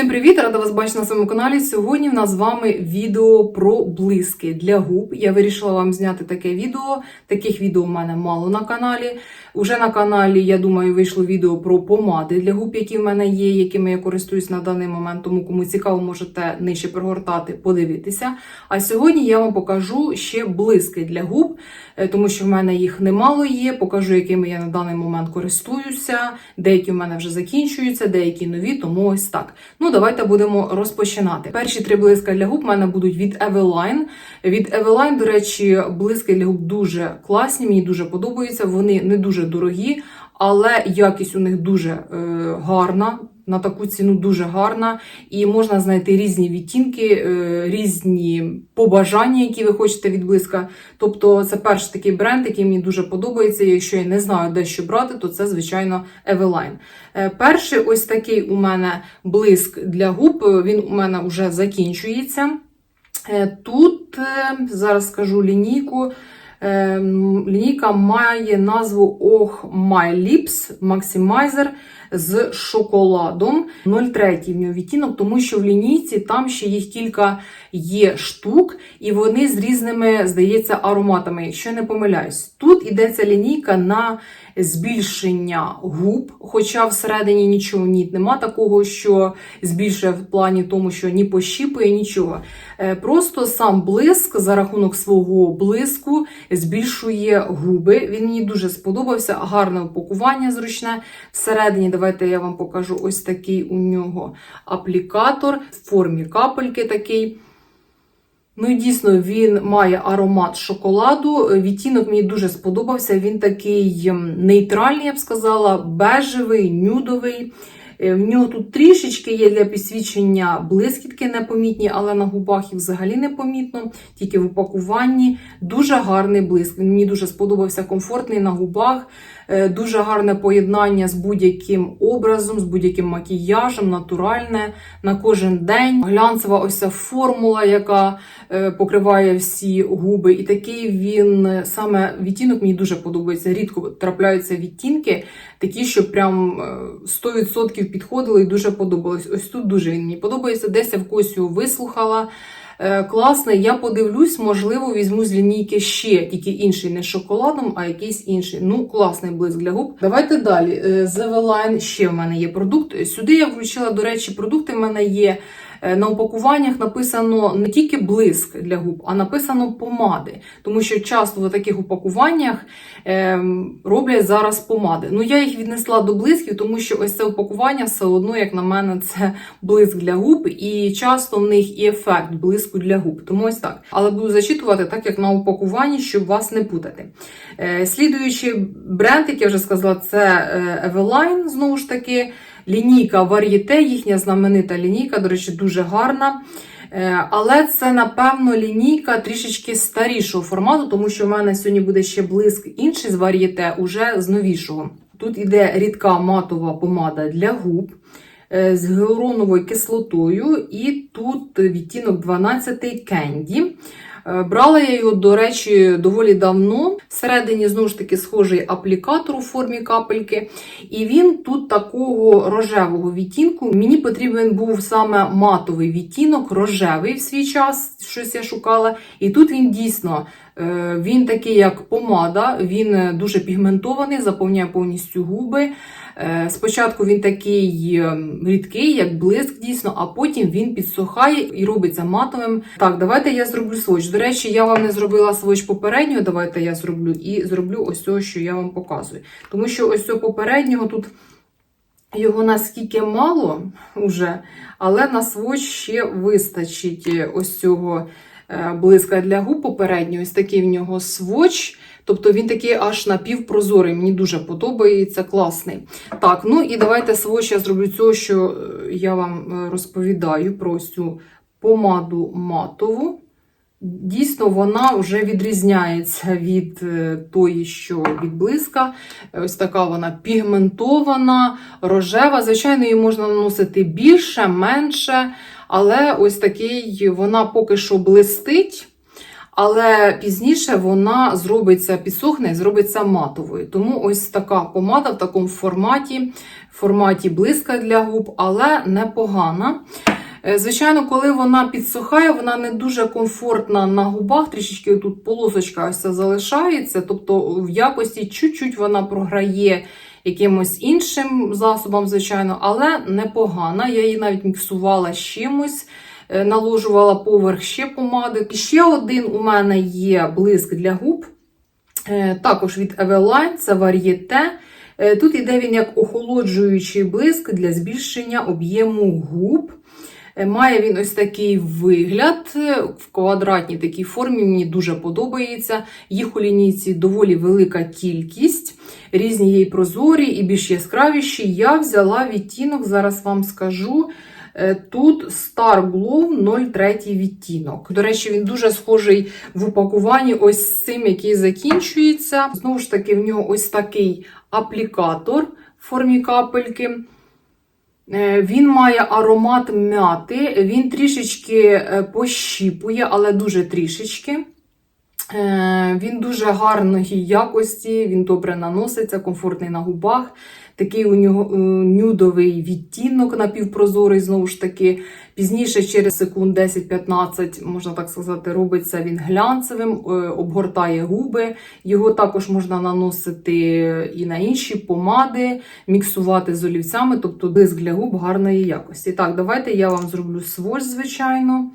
Всім привіт! Рада вас бачити на своєму каналі. Сьогодні в нас з вами відео про блиски для губ. Я вирішила вам зняти таке відео. Таких відео в мене мало на каналі. Уже на каналі, я думаю, вийшло відео про помади для губ, які в мене є, якими я користуюсь на даний момент. Тому кому цікаво, можете нижче прогортати, подивитися. А сьогодні я вам покажу ще блиски для губ, е, тому що в мене їх немало є. Покажу, якими я на даний момент користуюся. Деякі в мене вже закінчуються, деякі нові, тому ось так. Ну, давайте будемо розпочинати. Перші три блиска для губ в мене будуть від Eveline. Від Eveline, до речі, блиски для губ дуже класні, мені дуже подобаються. Вони не дуже дорогі, але якість у них дуже е, гарна. На таку ціну дуже гарна, і можна знайти різні відтінки, е, різні побажання, які ви хочете від блиска. Тобто, це перший такий бренд, який мені дуже подобається. Якщо я не знаю, де що брати, то це, звичайно, Eveline. Е, Перший ось такий у мене блиск для губ. Він у мене вже закінчується. Е, Тут е, зараз скажу лінійку. Е, Лінійка має назву Oh My Lips Maximizer з шоколадом. 0,3 в нього відтінок, тому що в лінійці там ще їх кілька є штук, і вони з різними, здається, ароматами, якщо не помиляюсь. Тут ідеться лінійка на збільшення губ, хоча всередині нічого ні, нема такого, що збільшує в плані тому, що ні пощіпує, нічого. Е, Просто сам блиск за рахунок свого блиску збільшує губи. Він мені дуже сподобався, гарне упакування зручне. Всередині, давайте я вам покажу ось такий у нього аплікатор в формі капельки такий. Ну і дійсно він має аромат шоколаду. Відтінок мені дуже сподобався. Він такий нейтральний, я б сказала, бежевий, нюдовий. Е, В нього тут трішечки є для підсвічення блискітки непомітні, але на губах їх взагалі не помітно, тільки в упакуванні. Дуже гарний блиск. Він мені дуже сподобався, комфортний на губах, е, дуже гарне поєднання з будь-яким образом, з будь-яким макіяжем, натуральне на кожен день. Глянцева ось ця формула, яка е, покриває всі губи. І такий він е, саме відтінок мені дуже подобається. Рідко трапляються відтінки, такі, що прям е, 100% підходили і дуже подобались. Ось тут дуже він мені подобається. Десь я в когось вислухала. Е, Класний, я подивлюсь, можливо, візьму з лінійки ще тільки інший, не шоколадом, а якийсь інший. Ну, класний блиск для губ. Давайте далі. The Line ще в мене є продукт. Сюди я включила, до речі, продукти в мене є. Е, На упакуваннях написано не тільки блиск для губ, а написано помади. Тому що часто в таких упакуваннях ем, роблять зараз помади. Ну, я їх віднесла до блисків, тому що ось це упакування все одно, як на мене, це блиск для губ, і часто в них і ефект блиску для губ. Тому ось так. Але буду зачитувати так, як на упакуванні, щоб вас не путати. Е, Слідуючий бренд, як я вже сказала, це е, Eveline, знову ж таки. Лінійка Varieté, їхня знаменита лінійка, до речі, дуже гарна. Е, Але це, напевно, лінійка трішечки старішого формату, тому що в мене сьогодні буде ще блиск інший з Varieté, уже з новішого. Тут іде рідка матова помада для губ е, з гіалуроновою кислотою, і тут відтінок 12 Candy. Е, Брала я його, до речі, доволі давно. Всередині, знову ж таки, схожий аплікатор у формі капельки. І він тут такого рожевого відтінку. Мені потрібен був саме матовий відтінок, рожевий в свій час, щось я шукала. І тут він дійсно. е, Він такий, як помада, він е, дуже пігментований, заповняє повністю губи. Спочатку він такий рідкий, як блиск, дійсно, а потім він підсухає і робиться матовим. Так, давайте я зроблю сводч. До речі, я вам не зробила сводч попереднього, давайте я зроблю і зроблю ось цього, що я вам показую. Тому що ось цього попереднього тут. Його наскільки мало вже, але на сводч ще вистачить ось цього е, блиска для губ попереднього. Ось такий в нього сводч. Тобто він такий аж напівпрозорий. Мені дуже подобається, класний. Так, ну і давайте сводч я зроблю цього, що е, я вам е, розповідаю про цю помаду матову. Дійсно, вона вже відрізняється від е, тої, що від блиска. Ось така вона пігментована, рожева. Звичайно, її можна наносити більше, менше, але ось такий вона поки що блистить. Але пізніше вона зробиться, підсохне і зробиться матовою. Тому ось така помада в такому форматі форматі блиска для губ, але непогана. Е, Звичайно, коли вона підсухає, вона не дуже комфортна на губах, трішечки тут полосочка ось ця залишається, тобто в якості чуть-чуть вона програє якимось іншим засобам, звичайно, але непогана. Я її навіть міксувала з чимось, е, наложувала поверх ще помади. І ще один у мене є блиск для губ, е, також від Eveline, це Varieté. Е, Тут іде він як охолоджуючий блиск для збільшення об'єму губ. Е, Має він ось такий вигляд е, в квадратній такій формі. Мені дуже подобається. Їх у лінійці доволі велика кількість. Різні є і прозорі, і більш яскравіші. Я взяла відтінок, зараз вам скажу. Е, Тут Star Glow 03 відтінок. До речі, він дуже схожий в упакуванні ось з цим, який закінчується. Знову ж таки, в нього ось такий аплікатор в формі капельки. Е, Він має аромат м'яти, він трішечки е, пощіпує, але дуже трішечки. Е, Він дуже гарної якості, він добре наноситься, комфортний на губах. Такий у нього е, нюдовий відтінок напівпрозорий, знову ж таки. Пізніше, через секунд 10-15, можна так сказати, робиться він глянцевим, е, обгортає губи. Його також можна наносити і на інші помади, міксувати з олівцями, тобто диск для губ гарної якості. Так, давайте я вам зроблю сводч, звичайно.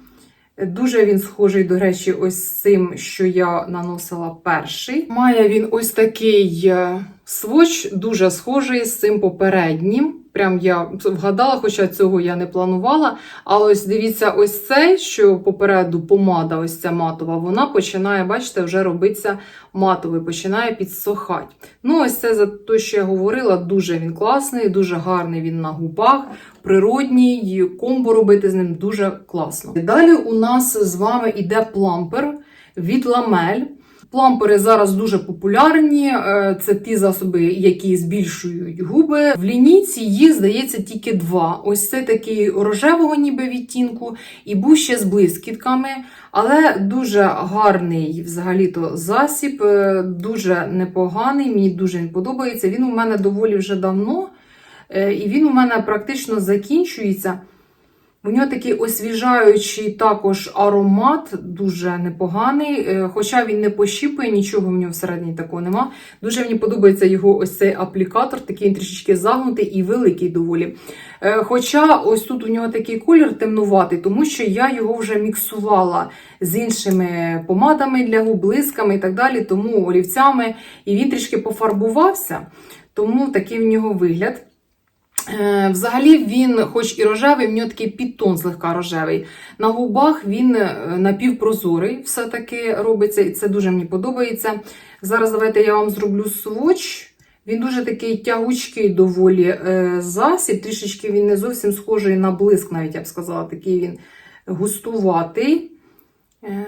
Дуже він схожий, до речі, ось з цим, що я наносила перший. Має він ось такий е, сводч, дуже схожий з цим попереднім. Прям я вгадала, хоча цього я не планувала. Але ось дивіться, ось цей, що попереду помада, ось ця матова, вона починає, бачите, вже робиться матовий, починає підсохати. Ну, ось це за те, що я говорила, дуже він класний, дуже гарний він на губах, природній, комбо робити з ним дуже класно. Далі у нас з вами іде плампер від ламель. Плампери зараз дуже популярні. е, Це ті засоби, які збільшують губи. В лінійці їх здається тільки два. Ось це такий рожевого, ніби відтінку, і був ще з блискітками. Але дуже гарний взагалі-то засіб, е, дуже непоганий. Мені дуже він подобається. Він у мене доволі вже давно, і він у мене практично закінчується. У нього такий освіжаючий також аромат, дуже непоганий. е, Хоча він не пощіпує, нічого в нього всередині такого нема. Дуже мені подобається його ось цей аплікатор, такий він трішечки загнутий і великий доволі. Е, Хоча ось тут у нього такий колір темнуватий, тому що я його вже міксувала з іншими помадами для губ, блисками і так далі, тому олівцями. І він трішки пофарбувався, тому такий в нього вигляд. Е, Взагалі він, хоч і рожевий, в нього такий підтон злегка рожевий. На губах він е, напівпрозорий, все-таки робиться, і це дуже мені подобається. Зараз давайте я вам зроблю сводч. Він дуже такий тягучкий доволі е, засіб. Трішечки він не зовсім схожий на блиск, навіть я б сказала, такий він густуватий. Е,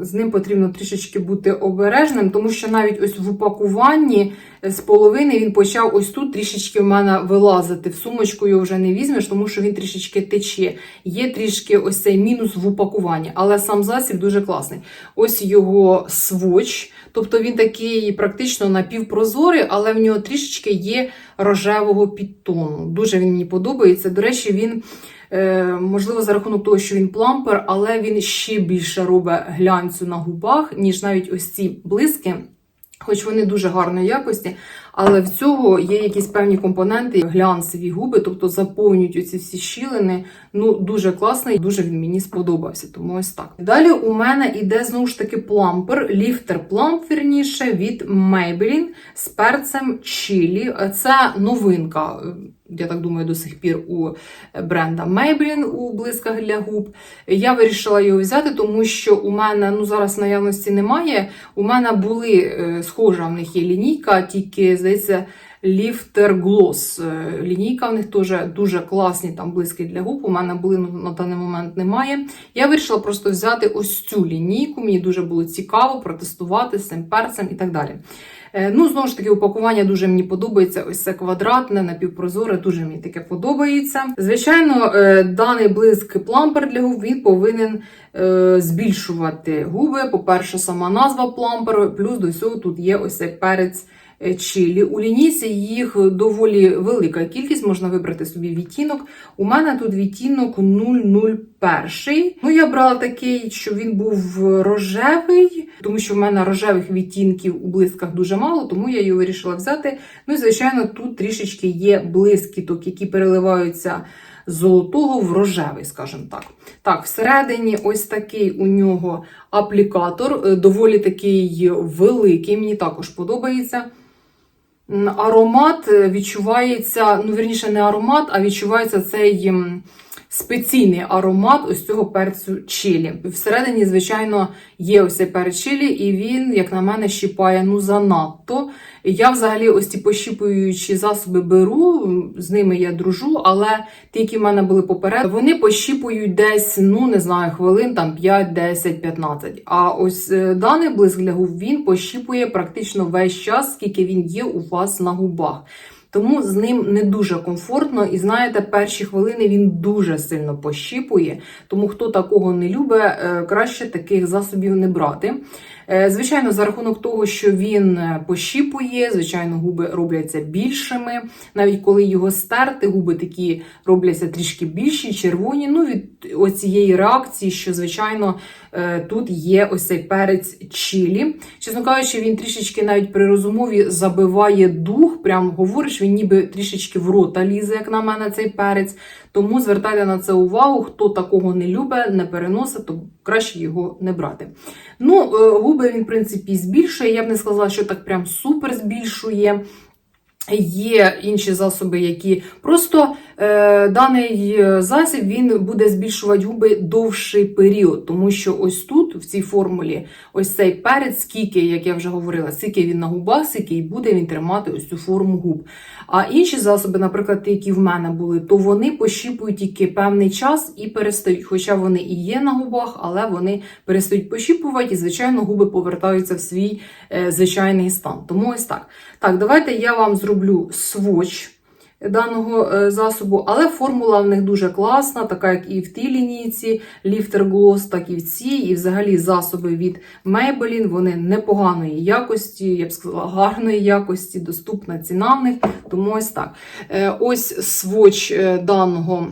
З ним потрібно трішечки бути обережним, тому що навіть ось в упакуванні з половини він почав ось тут трішечки в мене вилазити. В сумочку його вже не візьмеш, тому що він трішечки тече. Є трішки ось цей мінус в упакуванні, але сам засіб дуже класний. Ось його сводч, тобто він такий практично напівпрозорий, але в нього трішечки є рожевого підтону. Дуже він мені подобається. До речі, він. Е, Можливо, за рахунок того, що він плампер, але він ще більше робить глянцю на губах, ніж навіть ось ці блиски. Хоч вони дуже гарної якості, але в цього є якісь певні компоненти, глянцеві губи, тобто заповнюють оці всі щілини. Ну, дуже класний, дуже він мені сподобався. Тому ось так. Далі у мене іде знову ж таки плампер, ліфтер пламп, від Maybelline з перцем чилі. Це новинка. Я так думаю, до сих пір у бренда Maybelline у блисках для губ. Я вирішила його взяти, тому що у мене ну зараз наявності немає. У мене були е, схожа в них є лінійка, тільки здається. Lifter Gloss. Е, Лінійка в них теж дуже класні там блиски для губ. У мене були ну, на даний момент немає. Я вирішила просто взяти ось цю лінійку. Мені дуже було цікаво протестувати з цим перцем і так далі. Е, Ну, знову ж таки, упакування дуже мені подобається. Ось це квадратне, напівпрозоре, дуже мені таке подобається. Звичайно, е, даний блиск плампер для губ він повинен збільшувати губи. По-перше, сама назва пламперу, плюс до всього тут є ось цей перець чилі. У лінійці їх доволі велика кількість, можна вибрати собі відтінок. У мене тут відтінок 001. Ну, я брала такий, що він був рожевий, тому що в мене рожевих відтінків у блисках дуже мало, тому я його вирішила взяти. Ну і, звичайно, тут трішечки є блискіток, які переливаються золотого в рожевий, скажімо так. Так, всередині ось такий у нього аплікатор, е, доволі такий великий, мені також подобається. Аромат е, відчувається, ну, вірніше, не аромат, а відчувається цей спеційний аромат ось цього перцю чилі. Всередині, звичайно, є ось цей перець чилі, і він, як на мене, щіпає ну занадто. Я взагалі ось ці пощіпуючі засоби беру, з ними я дружу, але ті, які в мене були поперед, вони пощіпують десь, ну не знаю, хвилин там 5, 10, 15. А ось е, даний блиск для губ він пощіпує практично весь час, скільки він є у вас на губах. Тому з ним не дуже комфортно, і знаєте, перші хвилини він дуже сильно пощіпує. Тому хто такого не любить, е, краще таких засобів не брати. Е, Звичайно, за рахунок того, що він е, пощіпує, звичайно, губи робляться більшими. Навіть коли його стерти, губи такі робляться трішки більші, червоні. Ну, від оцієї реакції, що, звичайно, тут є ось цей перець чилі. Чесно кажучи, він трішечки навіть при розумові забиває дух. Прям говориш, він ніби трішечки в рота лізе, як на мене, цей перець. Тому звертайте на це увагу, хто такого не любить, не переносить, то краще його не брати. Ну, е, губи він, в принципі, збільшує. Я б не сказала, що так прям супер збільшує. Є інші засоби, які просто е, даний засіб він буде збільшувати губи довший період, тому що ось тут, в цій формулі, ось цей перець, скільки, як я вже говорила, скільки він на губах, скільки і буде він тримати ось цю форму губ. А інші засоби, наприклад, які в мене були, то вони пощіпують тільки певний час і перестають. Хоча вони і є на губах, але вони перестають пощіпувати, і, звичайно, губи повертаються в свій е, звичайний стан. Тому ось так. Так, давайте я вам зроблю своч даного е, засобу, але формула в них дуже класна, така як і в тій лінійці Gloss, так і в цій. І взагалі засоби від Maybelline, вони непоганої якості, я б сказала, гарної якості, доступна ціна в них. Тому ось так. Е, Ось своч е, даного.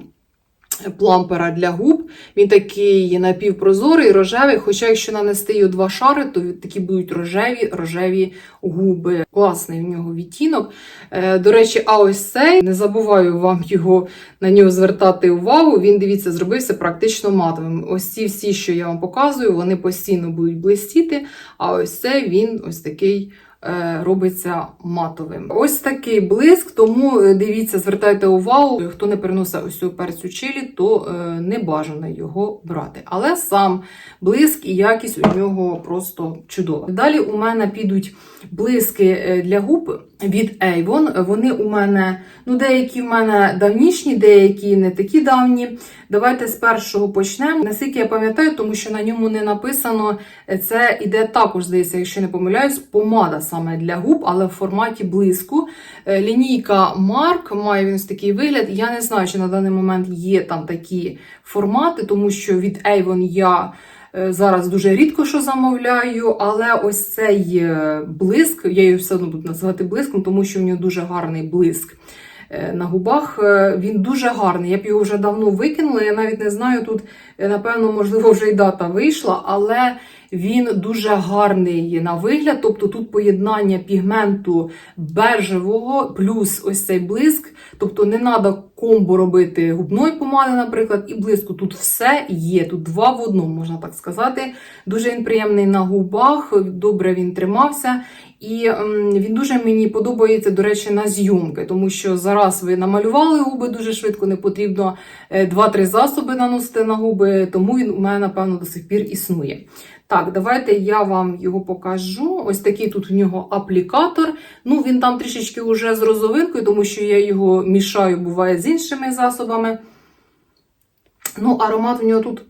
Плампера для губ. Він такий напівпрозорий, рожевий. Хоча, якщо нанести його два шари, то такі будуть рожеві рожеві губи. Класний в нього відтінок. Е, До речі, а ось цей не забуваю вам його на нього звертати увагу. Він, дивіться, зробився практично матовим. Ось ці всі, що я вам показую, вони постійно будуть блистіти. А ось цей він ось такий. Е, Робиться матовим. Ось такий блиск, тому е, дивіться, звертайте увагу, хто не переносить ось цю перцю чилі, то е, не бажано його брати. Але сам блиск і якість у нього просто чудова. Далі у мене підуть блиски для губ від Avon. Вони у мене, ну, деякі в мене давнішні, деякі не такі давні. Давайте з першого почнемо. Наскільки я пам'ятаю, тому що на ньому не написано, це іде також, здається, якщо не помиляюсь, помада саме для губ, але в форматі блиску. Е, Лінійка Mark має він такий вигляд. Я не знаю, чи на даний момент є там такі формати, тому що від Avon я. Е, Зараз дуже рідко що замовляю, але ось цей е, блиск, я її все одно буду називати блиском, тому що в нього дуже гарний блиск е, на губах. Він дуже гарний. Я б його вже давно викинула. Я навіть не знаю, тут, напевно, можливо, вже й дата вийшла, але він дуже гарний на вигляд. Тобто тут поєднання пігменту бежевого плюс ось цей блиск. Тобто не треба комбо робити губної помади, наприклад, і блиску. Тут все є. Тут два в одному, можна так сказати. Дуже він приємний на губах, добре він тримався. І він дуже мені подобається, до речі, на зйомки, тому що зараз ви намалювали губи дуже швидко, не потрібно е, 2-3 засоби наносити на губи, тому він у мене, напевно, до сих пір існує. Так, давайте я вам його покажу. Ось такий тут у нього аплікатор. Ну, він там трішечки вже з розовинкою, тому що я його мішаю, буває, з іншими засобами. Ну, аромат у нього тут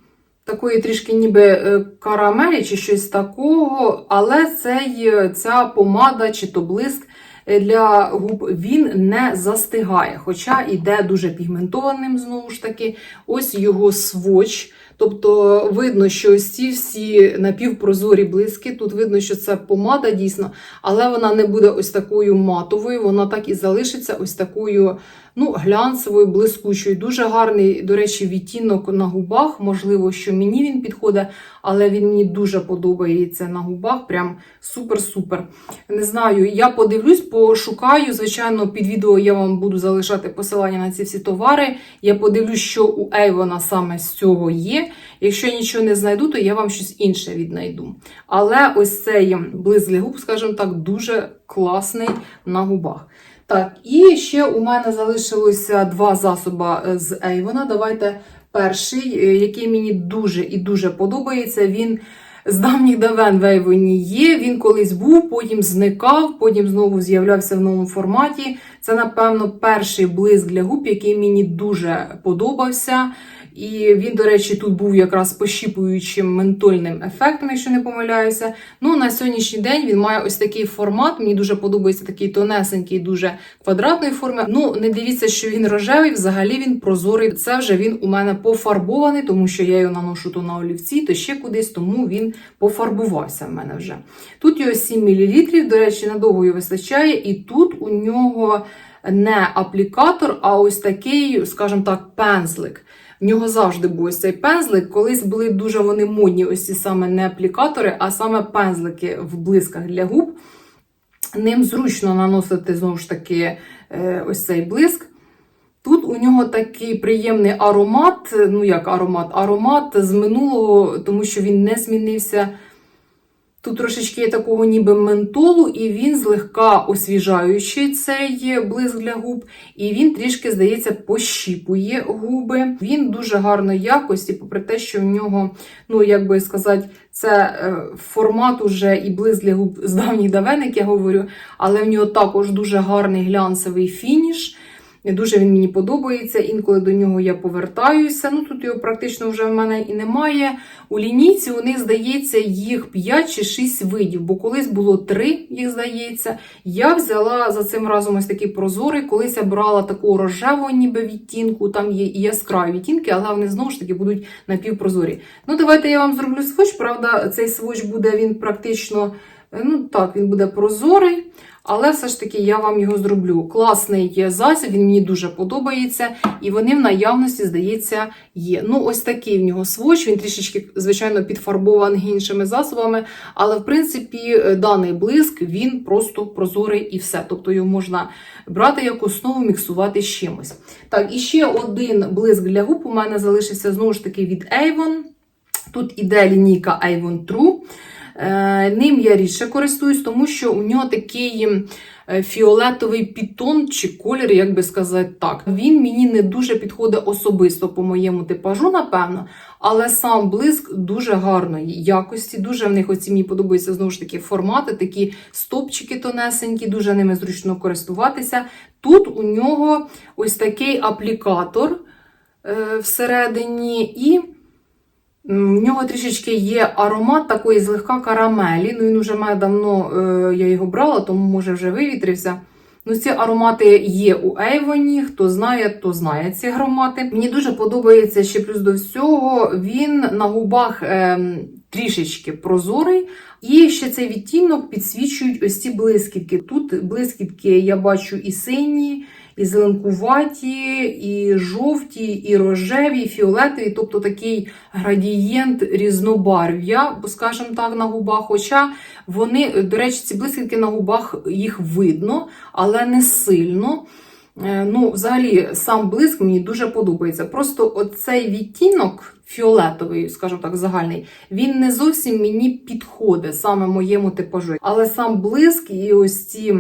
такої трішки ніби е, карамелі чи щось такого, але цей, ця помада чи то блиск е, для губ, він не застигає, хоча йде дуже пігментованим, знову ж таки. Ось його сводч. Тобто видно, що ось ці всі напівпрозорі блиски. Тут видно, що це помада дійсно, але вона не буде ось такою матовою, вона так і залишиться ось такою ну, глянцевою, блискучою. Дуже гарний, до речі, відтінок на губах. Можливо, що мені він підходить, але він мені дуже подобається на губах. Прям супер-супер. Не знаю, я подивлюсь, пошукаю. Звичайно, під відео я вам буду залишати посилання на ці всі товари. Я подивлюсь, що у Ейвона саме з цього є. Якщо я нічого не знайду, то я вам щось інше віднайду. Але ось цей для губ, скажімо так, дуже класний на губах. Так, і ще у мене залишилося два засоби е, з Ейвона. Давайте перший, е, який мені дуже і дуже подобається. Він з давніх давен в Ейвоні є. Він колись був, потім зникав, потім знову з'являвся в новому форматі. Це, напевно, перший блиск для губ, який мені дуже подобався. І він, до речі, тут був якраз пощіпуючим ментольним ефектом, якщо не помиляюся. Ну, на сьогоднішній день він має ось такий формат. Мені дуже подобається такий тонесенький, дуже квадратної форми. Ну, не дивіться, що він рожевий, взагалі він прозорий. Це вже він у мене пофарбований, тому що я його наношу то на олівці, то ще кудись, тому він пофарбувався в мене вже. Тут його 7 мл, до речі, надовго його вистачає, і тут у нього не аплікатор, а ось такий, скажімо так, пензлик. В нього завжди був ось цей пензлик. Колись були дуже вони модні, ось ці саме не аплікатори, а саме пензлики в блисках для губ. Ним зручно наносити знову ж таки е, ось цей блиск. Тут у нього такий приємний аромат, ну як аромат, аромат з минулого, тому що він не змінився. Тут трошечки є такого ніби ментолу, і він злегка освіжаючий цей блиск для губ, і він трішки, здається, пощіпує губи. Він дуже гарної якості, попри те, що в нього, ну як би сказати, це е, формат уже і блиск для губ з давніх давен, як я говорю, але в нього також дуже гарний глянцевий фініш. Дуже він мені подобається, інколи до нього я повертаюся. Ну тут його практично вже в мене і немає. У лінійці них здається їх 5 чи 6 видів, бо колись було 3, їх здається. Я взяла за цим разом ось такий прозорий. Колись я брала такого рожевого ніби відтінку, там є і яскраві відтінки, але вони знову ж таки будуть напівпрозорі. Ну, давайте я вам зроблю сводч. Правда, цей сводч буде він практично. Ну так, він буде прозорий, але все ж таки я вам його зроблю. Класний є засіб, він мені дуже подобається, і вони в наявності, здається, є. Ну, ось такий в нього сводч, він трішечки, звичайно, підфарбований іншими засобами, але, в принципі, е, даний блиск, він просто прозорий і все. Тобто його можна брати як основу, міксувати з чимось. Так, і ще один блиск для губ у мене залишився знову ж таки від Avon. Тут іде лінійка Avon True. Е, Ним я рідше користуюсь, тому що у нього такий е, фіолетовий підтон чи колір, як би сказати так. Він мені не дуже підходить особисто по моєму типажу, напевно. Але сам блиск дуже гарної якості. Дуже в них оці мені подобаються знову ж таки формати, такі стопчики тонесенькі, дуже ними зручно користуватися. Тут у нього ось такий аплікатор е, всередині і. В нього трішечки є аромат такої злегка карамелі. Ну, він вже має давно е, я його брала, тому може вже вивітрився. Ну, ці аромати є у Ейвоні. Хто знає, то знає ці аромати. Мені дуже подобається ще плюс до всього, він на губах е, трішечки прозорий. І ще цей відтінок підсвічують ось ці блискітки. Тут блискітки я бачу і сині, і зеленкуваті, і жовті, і рожеві, і фіолетові, тобто такий градієнт різнобарв'я, скажімо так, на губах. Хоча вони, до речі, ці блискітки на губах їх видно, але не сильно. Е, Ну, взагалі, сам блиск мені дуже подобається. Просто оцей відтінок фіолетовий, скажімо так, загальний, він не зовсім мені підходить саме моєму типажу. Але сам блиск і ось ці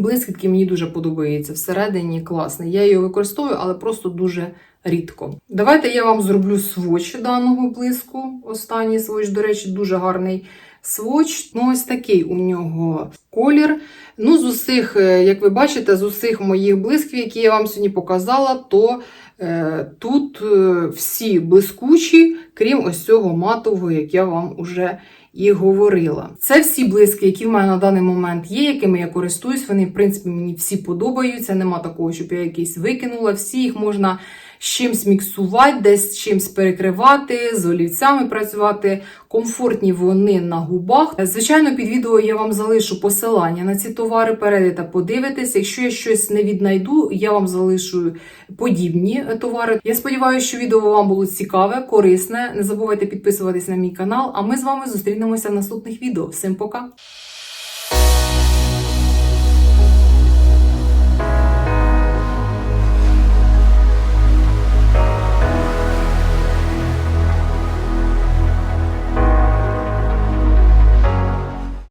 блискітки мені дуже подобаються. Всередині класний. Я її використовую, але просто дуже рідко. Давайте я вам зроблю сводч даного блиску. Останній сводч, до речі, дуже гарний сводч. Ну, ось такий у нього колір. Ну, з усіх, е, як ви бачите, з усіх моїх блисків, які я вам сьогодні показала, то е, тут е, всі блискучі, крім ось цього матового, як я вам уже і говорила. Це всі блиски, які в мене на даний момент є, якими я користуюсь. Вони, в принципі, мені всі подобаються. Нема такого, щоб я якісь викинула. Всі їх можна з чимсь міксувати, десь з чимсь перекривати, з олівцями працювати. Комфортні вони на губах. Звичайно, під відео я вам залишу посилання на ці товари, перейдете, подивитесь. Якщо я щось не віднайду, я вам залишу подібні товари. Я сподіваюся, що відео вам було цікаве, корисне. Не забувайте підписуватись на мій канал, а ми з вами зустрінемося в наступних відео. Всім пока!